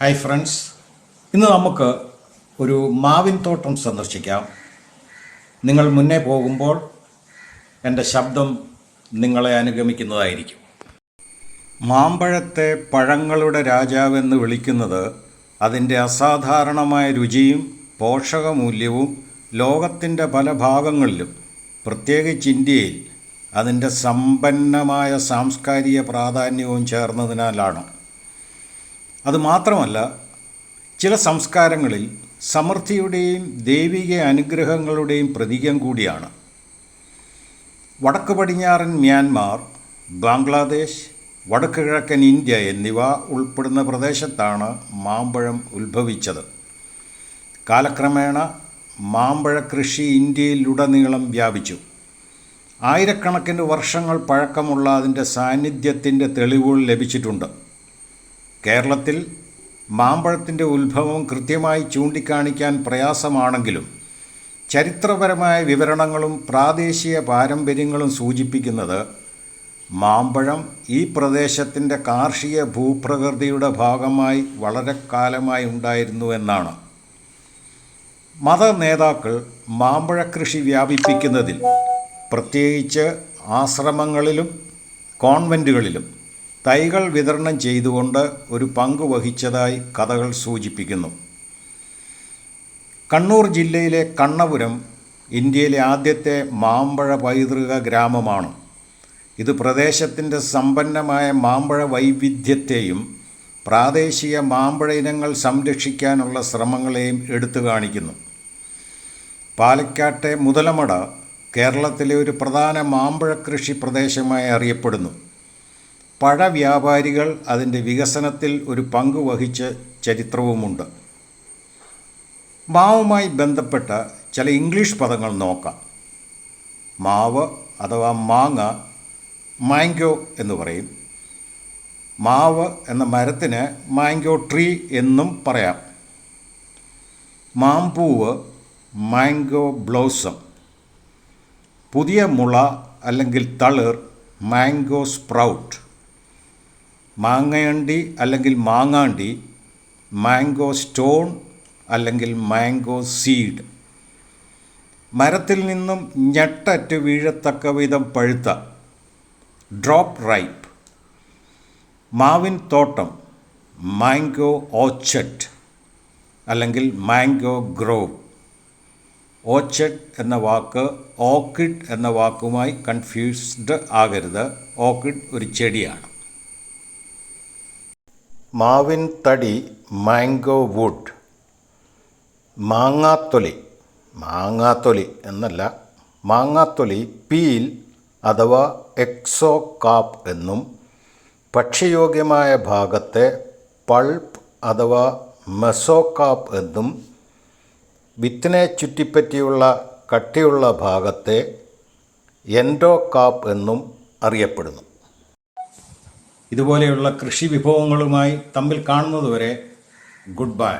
Hi friends ഇന്ന് നമുക്ക് ഒരു മാവിൻ തോട്ടം സന്ദർശിക്കാം. നിങ്ങൾ മുന്നേ പോകുമ്പോൾ എന്റെ ശബ്ദം നിങ്ങളെ അനുഗമിക്കുന്നതായിരിക്കും. മാമ്പഴത്തെ പഴങ്ങളുടെ രാജാവെന്ന് വിളിക്കുന്നത് അതിന്റെ അസാധാരണമായ രുചിയും പോഷകമൂല്യവും ലോകത്തിന്റെ പല ഭാഗങ്ങളിലും പ്രത്യേകിച്ച് ഇന്ത്യയിൽ അതിന്റെ സമ്പന്നമായ സാംസ്കാരിക പ്രാധാന്യവും ചേർന്നതിനാലാണ്. അതുമാത്രമല്ല ചില സംസ്കാരങ്ങളിൽ സമൃദ്ധിയുടെയും ദൈവിക അനുഗ്രഹങ്ങളുടെയും പ്രതീകം കൂടിയാണ്. വടക്ക് പടിഞ്ഞാറൻ മ്യാൻമാർ ബംഗ്ലാദേശ് വടക്ക് കിഴക്കൻ ഇന്ത്യ എന്നിവ ഉൾപ്പെടുന്ന പ്രദേശത്താണ് മാമ്പഴം ഉത്ഭവിച്ചത്. കാലക്രമേണ മാമ്പഴ കൃഷി ഇന്ത്യയിലുടനീളം വ്യാപിച്ചു. ആയിരക്കണക്കിന് വർഷങ്ങൾ പഴക്കമുള്ള അതിന്റെ സാന്നിധ്യത്തിന്റെ തെളിവുകൾ ലഭിച്ചിട്ടുണ്ട്. കേരളത്തിൽ മാമ്പഴത്തിന്റെ ഉത്ഭവം കൃത്യമായി ചൂണ്ടിക്കാണിക്കാൻ പ്രയാസമാണെങ്കിലും ചരിത്രപരമായ വിവരണങ്ങളും പ്രാദേശിക പാരമ്പര്യങ്ങളും സൂചിപ്പിക്കുന്നത് മാമ്പഴം ഈ പ്രദേശത്തിന്റെ കാർഷിക ഭൂപ്രകൃതിയുടെ ഭാഗമായി വളരെ കാലമായി ഉണ്ടായിരുന്നു എന്നാണ്. മത നേതാക്കൾ മാമ്പഴ കൃഷി വ്യാപിപ്പിക്കുന്നതിൽ പ്രത്യേകിച്ച് ആശ്രമങ്ങളിലും കോൺവെന്റുകളിലും തൈകൾ വിതരണം ചെയ്തുകൊണ്ട് ഒരു പങ്ക് വഹിച്ചതായി കഥകൾ സൂചിപ്പിക്കുന്നു. കണ്ണൂർ ജില്ലയിലെ കണ്ണപുരം ഇന്ത്യയിലെ ആദ്യത്തെ മാമ്പഴ പൈതൃക ഗ്രാമമാണ്. ഇത് പ്രദേശത്തിന്റെ സമ്പന്നമായ മാമ്പഴ വൈവിധ്യത്തെയും പ്രാദേശിക മാമ്പഴ ഇനങ്ങൾ സംരക്ഷിക്കാനുള്ള ശ്രമങ്ങളെയും എടുത്തു കാണിക്കുന്നു. പാലക്കാട്ടെ മുതലമട കേരളത്തിലെ ഒരു പ്രധാന മാമ്പഴ കൃഷി പ്രദേശമായി അറിയപ്പെടുന്നു. പഴവ്യാപാരികൾ അതിന്റെ വികസനത്തിൽ ഒരു പങ്ക് വഹിച്ച ചരിത്രവുമുണ്ട്. മാവുമായി ബന്ധപ്പെട്ട ചില ഇംഗ്ലീഷ് പദങ്ങൾ നോക്കാം. മാവ് അഥവാ മാങ്ങ മാങ്കോ എന്ന് പറയും. മാവ് എന്ന മരത്തിന് മാങ്കോ ട്രീ എന്നും പറയാം. മാമ്പൂവ് മാങ്കോ ബ്ലൗസം. പുതിയ മുള അല്ലെങ്കിൽ തളിർ മാങ്കോ സ്പ്രൗട്ട്. മാങ്ങയണ്ടി അല്ലെങ്കിൽ മാങ്ങാണ്ടി മാംഗോ സ്റ്റോൺ അല്ലെങ്കിൽ മാംഗോ സീഡ്. മരത്തിൽ നിന്നും ഞെട്ടറ്റ് വീഴത്തക്ക വിധം പഴുത്ത ഡ്രോപ്പ് റൈപ്പ് മാവിൻ തോട്ടം മാംഗോ ഓച്ചറ്റ് അല്ലെങ്കിൽ മാംഗോ ഗ്രോവ് ഓച്ചഡ് എന്ന വാക്ക് ഓക്കിഡ് എന്ന വാക്കുമായി കൺഫ്യൂസ്ഡ് ആകരുത്. ഓക്കിഡ് ഒരു ചെടിയാണ്. മാവിൻ തടി മാംഗോ വുഡ്. മാങ്ങാത്തൊലി. മാങ്ങാത്തൊലി എന്നല്ല മാങ്ങാത്തൊലി പീൽ അഥവാ എക്സോ കാപ്പ് എന്നും ഭക്ഷ്യയോഗ്യമായ ഭാഗത്തെ പൾപ്പ് അഥവാ മെസോകാപ്പ് എന്നും വിത്തിനെ ചുറ്റിപ്പറ്റിയുള്ള കട്ടിയുള്ള ഭാഗത്തെ എൻഡോകാപ്പ് എന്നും അറിയപ്പെടുന്നു. ഇതുപോലെയുള്ള കൃഷി വിഭവങ്ങളുമായി തമ്മിൽ കാണുന്നതുവരെ ഗുഡ് ബൈ.